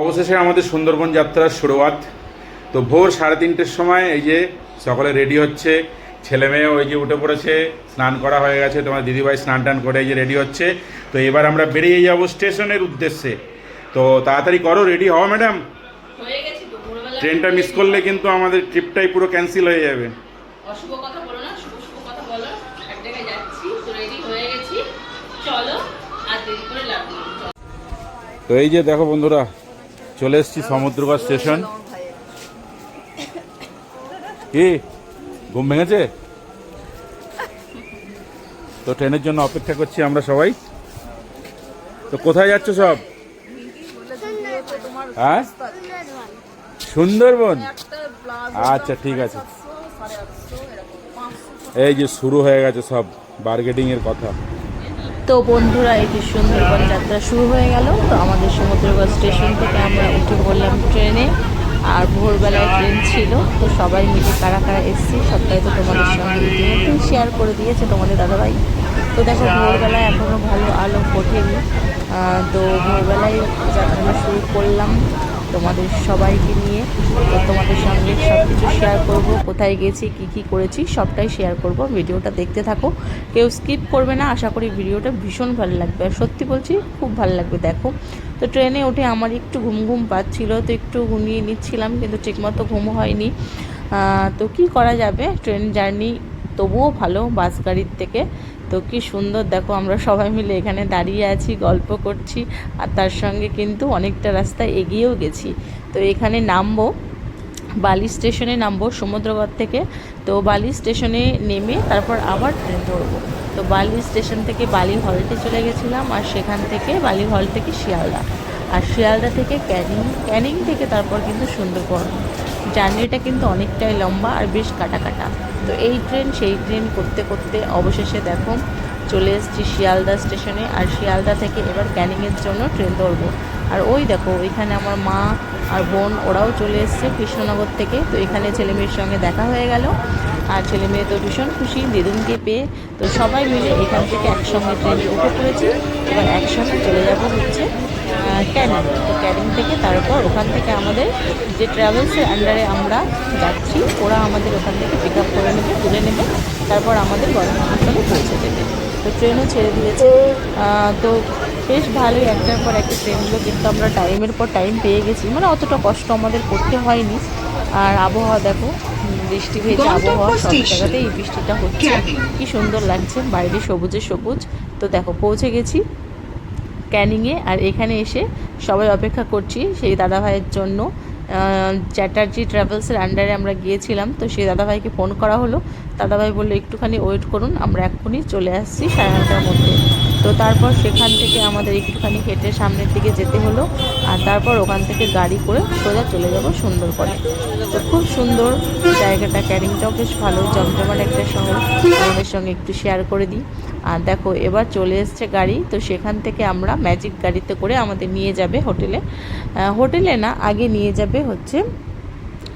অবশেষে আমাদের সুন্দরবন যাত্রার শুরুয়াত। তো ভোর সাড়ে তিনটের সময় এই যে সকলে রেডি হচ্ছে ছেলে মেয়ে ওই যে উঠে পড়েছে স্নান করা হয়ে গেছে তোমার দিদিভাই স্নান টান করে এই যে রেডি হচ্ছে। তো এবার আমরা বেরিয়ে যাব স্টেশনের উদ্দেশ্যে। তো তাড়াতাড়ি করো রেডি হও ম্যাডাম ট্রেনটা মিস করলে কিন্তু আমাদের ট্রিপটাই পুরো ক্যান্সেল হয়ে যাবে। অশুভ কথা বলো না শুভ শুভ কথা বলো। এক জায়গায় যাচ্ছি তো রেডি হয়ে গেছি। চলো আর দেরি করে লাভ তো এই যে দেখো বন্ধুরা চলে এসেছি সমুদ্রগড় স্টেশন। কি? ঘুম ভেঙেছে? তো ট্রেনের জন্য অপেক্ষা করছি আমরা সবাই। তো কোথায় যাচ্ছ সব? হ্যাঁ? সুন্দরবন? আচ্ছা ঠিক আছে। এই যে শুরু হয়ে গেছে সব বার্গেটিং এর কথা। তো বন্ধুরা এই যে সুন্দরবন যাত্রা শুরু হয়ে গেল। তো আমাদের সমুদ্রগড় স্টেশন থেকে আমরা উঠে পড়লাম ট্রেনে। আর ভোরবেলায় ট্রেন ছিল তো সবাই মিলে কারা কারা এসছি সবটাই তো তোমাদের সঙ্গে ইতিমধ্যেই শেয়ার করে দিয়েছে তোমাদের দাদাভাই। তো দেখো ভোরবেলায় এখনও ভালো আলো ওঠেনি। তো ভোরবেলায় যাত্রা শুরু করলাম। তোমাদের সবাইকে নিয়ে তো তোমাদের সঙ্গে সব কিছু শেয়ার করব, কোথায় গেছি, কি কি করেছি, সবটাই শেয়ার করব। ভিডিওটা দেখতে থাকো। কেউ স্কিপ করবে না, আশা করি ভিডিওটা ভীষণ ভালো লাগবে। আর সত্যি বলছি, খুব ভালো লাগবে, দেখো। তো ট্রেনে উঠে আমার একটু ঘুম ঘুম পাচ্ছিল, তো একটু ঘুমিয়ে নিচ্ছিলাম, কিন্তু ঠিকমতো ঘুম হয়নি। তো কি করা যাবে? ট্রেন জার্নি তবুও ভালো বাস গাড়ির থেকে। তো কি সুন্দর, দেখো আমরা সবাই মিলে এখানে দাঁড়িয়ে আছি, গল্প করছি, আর তার সঙ্গে কিন্তু অনেকটা রাস্তা এগিয়েও গেছি। তো এখানে নামবো, বালি স্টেশনে নামবো সমুদ্রগড় থেকে। তো বালি স্টেশনে নেমে তারপর আবার ট্রেন ধরবো। তো বালি স্টেশন থেকে বালি হলটে চলে গেছিলাম, আর সেখান থেকে বালি হল থেকে শিয়ালদা। আর শিয়ালদা থেকে ক্যানিং ক্যানিং থেকে তারপর কিন্তু সুন্দরবন। জার্নিটা কিন্তু অনেকটাই লম্বা আর বেশ কাটা কাটা। তো এই ট্রেন, সেই ট্রেন করতে করতে অবশেষে দেখো চলে এসেছি শিয়ালদা স্টেশনে, আর শিয়ালদা থেকে এবার ক্যানিংয়ের জন্য ট্রেন ধরবো। আর ওই দেখো, ওইখানে আমার মা আর বোন, ওরাও চলে এসছে কৃষ্ণনগর থেকে। তো এখানে ছেলেমেয়ের সঙ্গে দেখা হয়ে গেল। আর ছেলে মেয়ে তো ভীষণ খুশি, দিদুনকে পেয়ে তো সবাই মিলে এখান থেকে একসঙ্গে ট্রেনে উঠে পড়েছি। এবার একসঙ্গে চলে যাব হচ্ছে ক্যানিং। তো ক্যানিং থেকে তারপর ওখান থেকে আমাদের যে ট্রাভেলসের আন্ডারে আমরা যাচ্ছি, ওরা আমাদের ওখান থেকে পিক আপ করে নেবে, তুলে নেবে, তারপর আমাদের গণহাসপাতালে পৌঁছে দেবে। তো ট্রেনও ছেড়ে দিয়েছে। তো বেশ ভালোই একটার পর একটা ট্রেনগুলো কিন্তু আমরা টাইমের পর টাইম পেয়ে গেছি। মানে অতটা কষ্ট আমাদের করতে হয়নি। আর আবহাওয়া দেখো বৃষ্টি ভেজে আবহাওয়া সব জায়গাতেই এই বৃষ্টিটা হচ্ছে। কি সুন্দর লাগছে বাইরে সবুজে সবুজ। তো দেখো পৌঁছে গেছি ক্যানিংয়ে আর এখানে এসে সবাই অপেক্ষা করছি সেই দাদাভাইয়ের জন্য। চ্যাটার্জি ট্রাভেলসের আন্ডারে আমরা গিয়েছিলাম তো সেই দাদাভাইকে ফোন করা হলো। দাদাভাই বলল একটুখানি ওয়েট করুন আমরা এক্ষুনি চলে আসছি সাড়ে নটার মধ্যে। তো তারপর সেখান থেকে আমাদের একটুখানি হেঁটে সামনের দিকে যেতে হলো। আর তারপর ওখান থেকে গাড়ি করে সোজা চলে যাব সুন্দরবনে। তো খুব সুন্দর জায়গাটা, ক্যারিংটাও বেশ ভালো জমজমাট একটা শহর। আমাদের সঙ্গে একটু শেয়ার করে দিই। আর দেখো, এবার চলে এসছে গাড়ি। তো সেখান থেকে আমরা ম্যাজিক গাড়িতে করে আমাদের নিয়ে যাবে হোটেলে। হোটেলে না, আগে নিয়ে যাবে হচ্ছে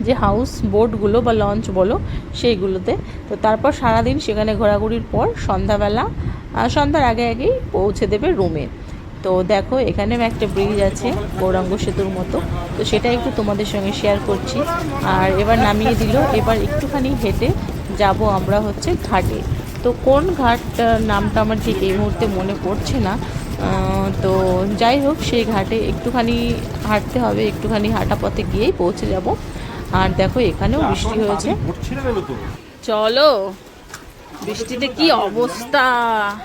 যে হাউস বোটগুলো বা লঞ্চ বলো, সেইগুলোতে। তো তারপর সারাদিন সেখানে ঘোরাঘুরির পর সন্ধ্যাবেলা সন্ধ্যার আগে আগেই পৌঁছে দেবে রুমে। তো দেখো এখানেও একটা ব্রিজ আছে গৌরাঙ্গ সেতুর মতো। তো সেটা একটু তোমাদের সঙ্গে শেয়ার করছি। আর এবার নামিয়ে দিল। এবার একটুখানি হেঁটে যাব আমরা হচ্ছে ঘাটে। তো কোন ঘাট নামটা আমার ঠিক এই মুহূর্তে মনে পড়ছে না। তো যাই হোক সেই ঘাটে একটুখানি হাঁটতে হবে একটুখানি হাঁটা পথে গিয়েই পৌঁছে যাব। আর দেখো এখানেও বৃষ্টি হয়েছে। চলো। বৃষ্টিতে কি অবস্থা?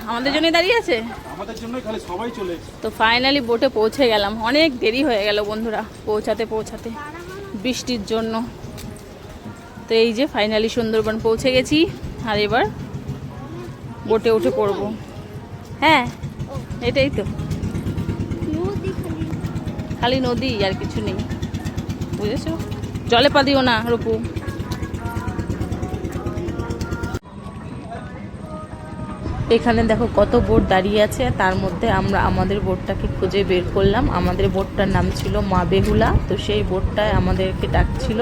আমাদের জন্য দাঁড়িয়ে আছে? আমাদের জন্য খালি সবাই চলে তো ফাইনালি বোটে পৌঁছে গেলাম। অনেক দেরি হয়ে গেল বন্ধুরা পৌঁছাতে পৌঁছাতে। বৃষ্টির জন্য। তো এই যে ফাইনালি সুন্দরবন পৌঁছে গেছি আর এবার বোটে উঠে পড়ব। হ্যাঁ এটাই তো। খালি নদী আর কিছু নেই। বুঝেছ? জলে পা দিও না রূপু। এখানে দেখো কত বোট দাঁড়িয়ে আছে, তার মধ্যে আমরা আমাদের বোটটাকে খুঁজে বের করলাম। আমাদের বোটটার নাম ছিল মা বেহুলা, তো সেই বোটটায় আমাদেরকে ডাকছিল।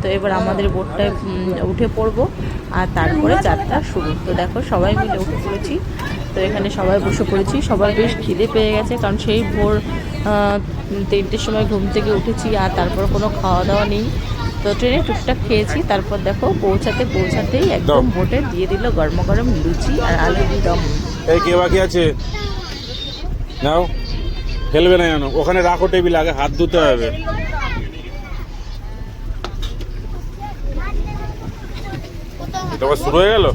তো এবার আমাদের বোটটায় উঠে পড়ব আর তারপরে যাত্রা শুরু। তো দেখো সবাই মিলে উঠে পড়েছি। তো এখানে সবাই বসে পড়েছি। সবার বেশ খিদে পেয়ে গেছে, কারণ সেই ভোর তিনটের সময় ঘুম থেকে উঠেছি আর তারপর কোনো খাওয়া দাওয়া নেই। তো ট্রেনে টুকটাক খেয়েছি তারপর দেখো পৌঁছাতে পৌঁছাতেই একদম। বোটে দিয়ে দিল গরম গরম লুচি আর আলু দম। এই কে বাকি আছে? নাও ফেলবে না জানো ওখানে রাখো টেবিল আগে হাত ধুতে হবে। আবার শুরু হয়ে গেল?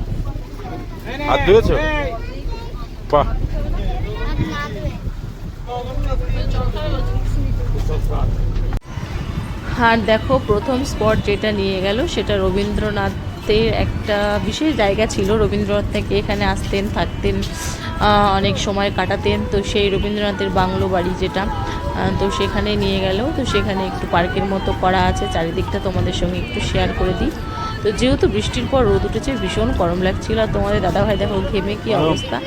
হাত ধুয়েছো? বাহ। আর দেখো প্রথম স্পট যেটা নিয়ে গেল সেটা রবীন্দ্রনাথের একটা বিশেষ জায়গা ছিল। রবীন্দ্রনাথ থেকে এখানে আসতেন থাকতেন অনেক সময় কাটাতেন। তো সেই রবীন্দ্রনাথের বাংলো বাড়ি যেটা তো সেখানে নিয়ে গেল। তো সেখানে একটু পার্কের মতো করা আছে। চারিদিকটা তোমাদের সঙ্গে একটু শেয়ার করে দিই। তো যেহেতু বৃষ্টির পর রোদ উঠেছে ভীষণ গরম লাগছিল। আর তোমাদের দাদাভাই দেখো ঘেমে কি অবস্থা?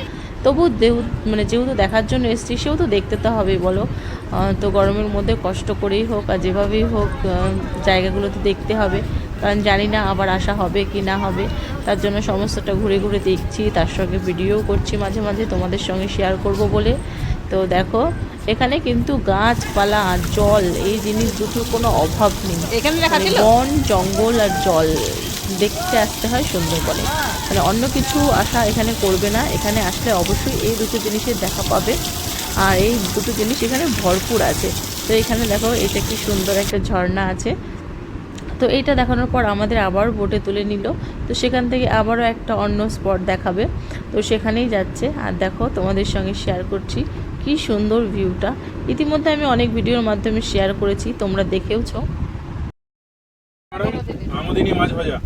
তবু দেহ মানে যেহেতু দেখার জন্য এসছি সেও তো দেখতে তো হবেই বলো। তো গরমের মধ্যে কষ্ট করেই হোক আর যেভাবেই হোক জায়গাগুলো তো দেখতে হবে। কারণ জানি না আবার আসা হবে কি না হবে। তার জন্য সমস্তটা ঘুরে ঘুরে দেখছি তার সঙ্গে ভিডিও করছি মাঝে মাঝে তোমাদের সঙ্গে শেয়ার করব বলে। তো দেখো এখানে কিন্তু গাছপালা আর জল এই জিনিস দুটোর কোনো অভাব নেই। এখানে মানে বন জঙ্গল আর জল। দেখতে আসতে হয় সুন্দরবনে। মানে অন্য কিছু আশা এখানে করবে না। এখানে আসলে অবশ্যই এই দুটো জিনিসের দেখা পাবে। আর এই দুটো জিনিস এখানে ভরপুর আছে। তো এখানে দেখো, এটা কি সুন্দর একটা ঝর্ণা আছে। তো এইটা দেখানোর পর আমাদের আবার বোটে তুলে নিল। তো সেখান থেকে আবারও একটা অন্য স্পট দেখাবে। তো সেখানেই যাচ্ছে। আর দেখো, তোমাদের সঙ্গে শেয়ার করছি কি সুন্দর ভিউটা ইতিমধ্যে আমি অনেক ভিডিওর মাধ্যমে শেয়ার করেছি, তোমরা দেখেওছো। আমদিনী মাছ ভাজা।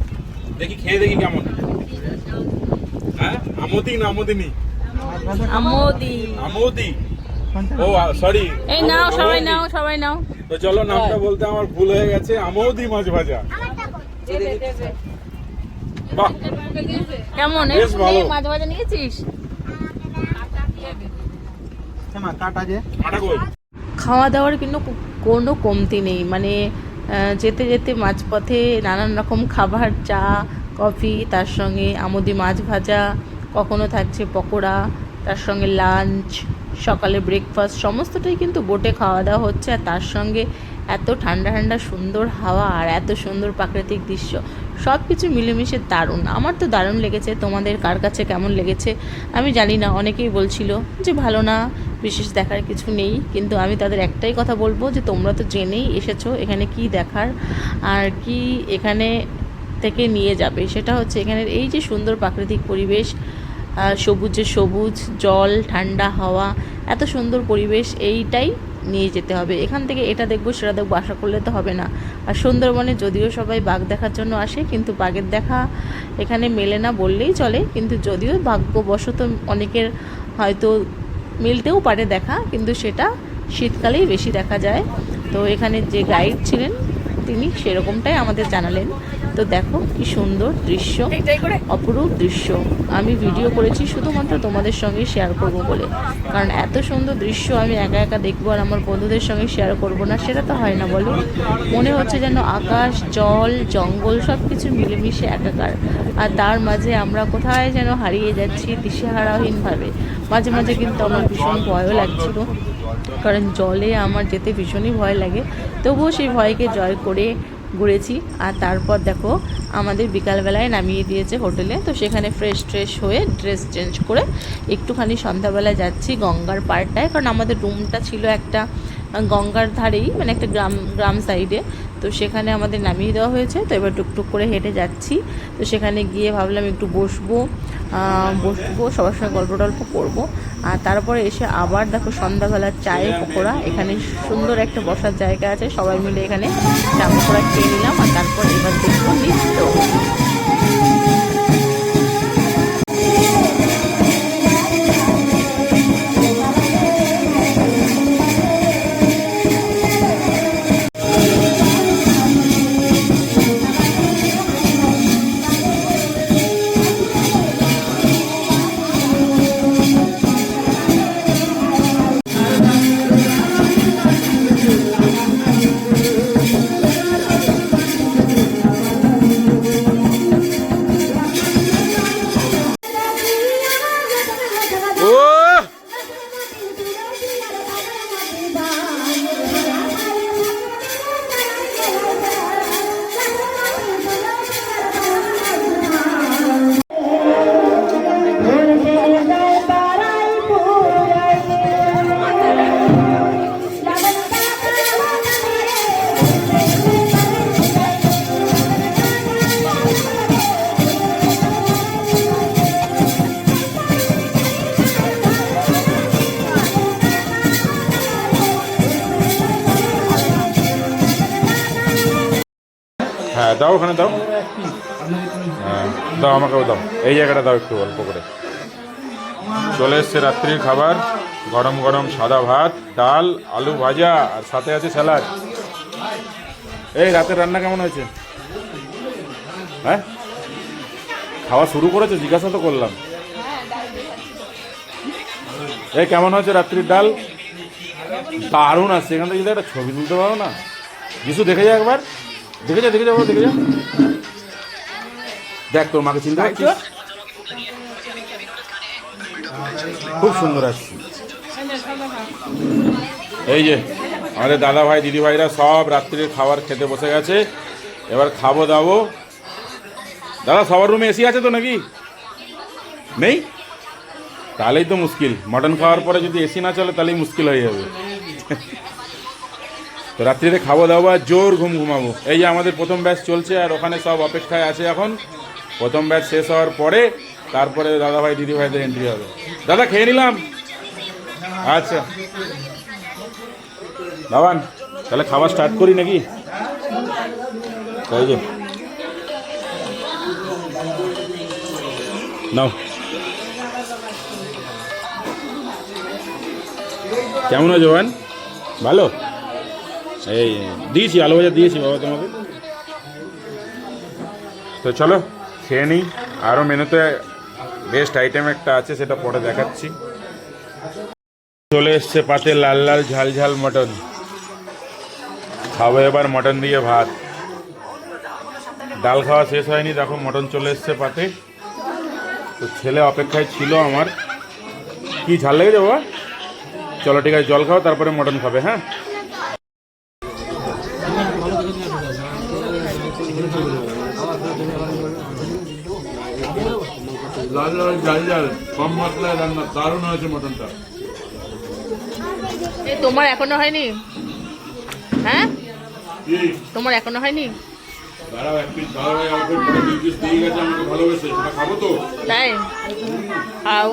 দেখি খেয়ে দেখি কেমন। হ্যাঁ? আমদি না আমদিনী? আমোদি। আমোদি? ও সরি এই নাও সবাই নাও সবাই নাও। তো চলো নামটা বলতে আমার ভুল হয়ে গেছে। আমোদি মাছ ভাজা। বাহ। কেমন? বেশ ভালো। এই মাছ ভাজা নিয়েছিস? আটা কই? খাওয়া দাওয়ার কিন্তু কোনো কমতি নেই। মানে যেতে যেতে মাঝপথে নানান রকম খাবার, চা, কফি, তার সঙ্গে আমুদি মাছ ভাজা, কখনো থাকছে পকোড়া, তার সঙ্গে লাঞ্চ সকালে ব্রেকফাস্ট সমস্তটাই কিন্তু বোটে খাওয়া দাওয়া হচ্ছে। আর তার সঙ্গে এত ঠান্ডা ঠান্ডা সুন্দর হাওয়া আর এত সুন্দর প্রাকৃতিক দৃশ্য সব কিছু মিলেমিশে দারুণ। আমার তো দারুণ লেগেছে। তোমাদের কার কাছে কেমন লেগেছে? আমি জানি না। অনেকেই বলছিল যে ভালো না। বিশেষ দেখার কিছু নেই, কিন্তু আমি তাদের একটাই কথা বলব যে তোমরা তো জেনেই এসেছ এখানে কি দেখার আর কি এখানে থেকে নিয়ে যাবে। সেটা হচ্ছে এখানের এই যে সুন্দর প্রাকৃতিক পরিবেশ সবুজে সবুজ, জল, ঠান্ডা হাওয়া, এত সুন্দর পরিবেশ, এইটাই নিয়ে যেতে হবে। এখান থেকে এটা দেখব, সেটা দেখব, আশা করলে তো হবে না। আর সুন্দরবনে যদিও সবাই বাঘ দেখার জন্য আসে, কিন্তু বাঘের দেখা এখানে মেলে না বললেই চলে, কিন্তু যদিও ভাগ্যবশত অনেকের হয়তো মিলতেও পারে দেখা, কিন্তু সেটা শীতকালেই বেশি দেখা যায়। তো এখানে যে গাইড ছিলেন, তিনি সেরকমটাই আমাদের জানালেন। তো দেখো কি সুন্দর দৃশ্য অপরূপ দৃশ্য। আমি ভিডিও করেছি শুধুমাত্র তোমাদের সঙ্গে শেয়ার করব বলে। কারণ এত সুন্দর দৃশ্য আমি একা একা দেখব আর আমার বন্ধুদের সঙ্গে শেয়ার করব না সেটা তো হয় না বলো। মনে হচ্ছে যেন আকাশ জল জঙ্গল সব কিছু মিলেমিশে একাকার। আর তার মাঝে আমরা কোথায় যেন হারিয়ে যাচ্ছি দিশেহারাহীনভাবে। মাঝে মাঝে কিন্তু আমার ভীষণ ভয়ও লাগছিল। কারণ জলে আমার যেতে ভীষণই ভয় লাগে। তবুও সেই ভয়কে জয় করে ঘুরেছি। আর তারপর দেখো, আমাদের বিকালবেলায় নামিয়ে দিয়েছে হোটেলে। তো সেখানে ফ্রেশ ট্রেশ হয়ে ড্রেস চেঞ্জ করে একটুখানি সন্ধ্যাবেলায় যাচ্ছি গঙ্গার পাড়টায়। কারণ আমাদের রুমটা ছিল একটা গঙ্গার ধারেই মানে একটা গ্রাম গ্রাম সাইডে তো সেখানে আমাদের নামিয়ে দেওয়া হয়েছে, তো এবার টুকটুক করে হেঁটে যাচ্ছি। তো সেখানে গিয়ে ভাবলাম একটু বসবো বসবো, সবার সঙ্গে গল্প টল্প করব। আর তারপরে এসে আবার দেখো সন্ধ্যাবেলা চায়ে পকোড়া, এখানে সুন্দর একটা বসার জায়গা আছে, সবাই মিলে এখানে চা পকোড়া খেয়ে নিলাম, আর তারপর এবার হ্যাঁ দাও ওখানে, দাও। হ্যাঁ দাও আমাকেও দাও। এই জায়গাটা দাও একটু অল্প করে। চলে এসছে রাত্রির খাবার, গরম গরম সাদা ভাত, ডাল, আলু ভাজা, আর সাথে আছে স্যালাড। এই, রাতের রান্না কেমন হয়েছে? হ্যাঁ? খাওয়া শুরু করেছে? জিজ্ঞাসা তো করলাম। এই, কেমন হয়েছে রাত্রির ডাল? দারুণ আসছে। এখান থেকে যদি একটা ছবি তুলতে পারো না। যিশু, দেখে যা একবার। দেখে যা দেখে যাব দেখে যা। দেখ তোর মাকে চিনতে পারছিস? খুব সুন্দর আসছে। এই যে আমাদের দাদা ভাই দিদি ভাইরা সব রাত্রির খাবার খেতে বসে গেছে। এবার খাব দাবো। দাদা সবার রুমে এসি আছে তো নাকি? নেই? তাহলেই তো মুশকিল। মটন খাওয়ার পরে যদি এসি না চলে তাহলেই মুশকিল হয়ে যাবে। তো রাত্রিতে খাব দাওয়া জোর ঘুম ঘুমাবো। এই যে আমাদের প্রথম ব্যাচ চলছে আর ওখানে সব অপেক্ষায় আছে এখন। প্রথম ব্যাচ শেষ হওয়ার পরে তারপরে দাদা ভাই দিদি ভাইদের এন্ট্রি হবে। দাদা, খেয়ে নিলাম। আচ্ছা। বাবান তাহলে খাওয়া স্টার্ট করি নাকি? তাই যে। নাও। কেমন আছো ভালো? এই, দিয়েছি, আলু ভাজা দিয়েছি, বাবা তোমাকে। তো চলো, খেয়ে নিই। আরও মেনুতে বেস্ট আইটেম একটা আছে, সেটা পরে দেখাচ্ছি। চলে এসছে পাতে লাল লাল ঝাল ঝাল মটন। খাব এবার মটন দিয়ে ভাত। ডাল খাওয়া শেষ হয়নি, দেখো মটন চলে এসছে পাতে। তো ছেলে অপেক্ষায় ছিল আমার। কি ঝাল লেগেছে যাব চলো ঠিক আছে, জল খাও, তারপরে মটন খাবে হ্যাঁ? লাল লাল ঝাল ঝাল কম মশলায় রান্না দারুণ হয়েছে মটনটা। এই তোমার এখনও হয়নি? হ্যাঁ? তোমার এখনও হয়নি? দাঁড়াও এক পিস দাঁড়াও আমাকে পরে দুই দিয়ে গেছে আমাকে ভালোবেসে। সেটা খাব তো? তাই? খাও।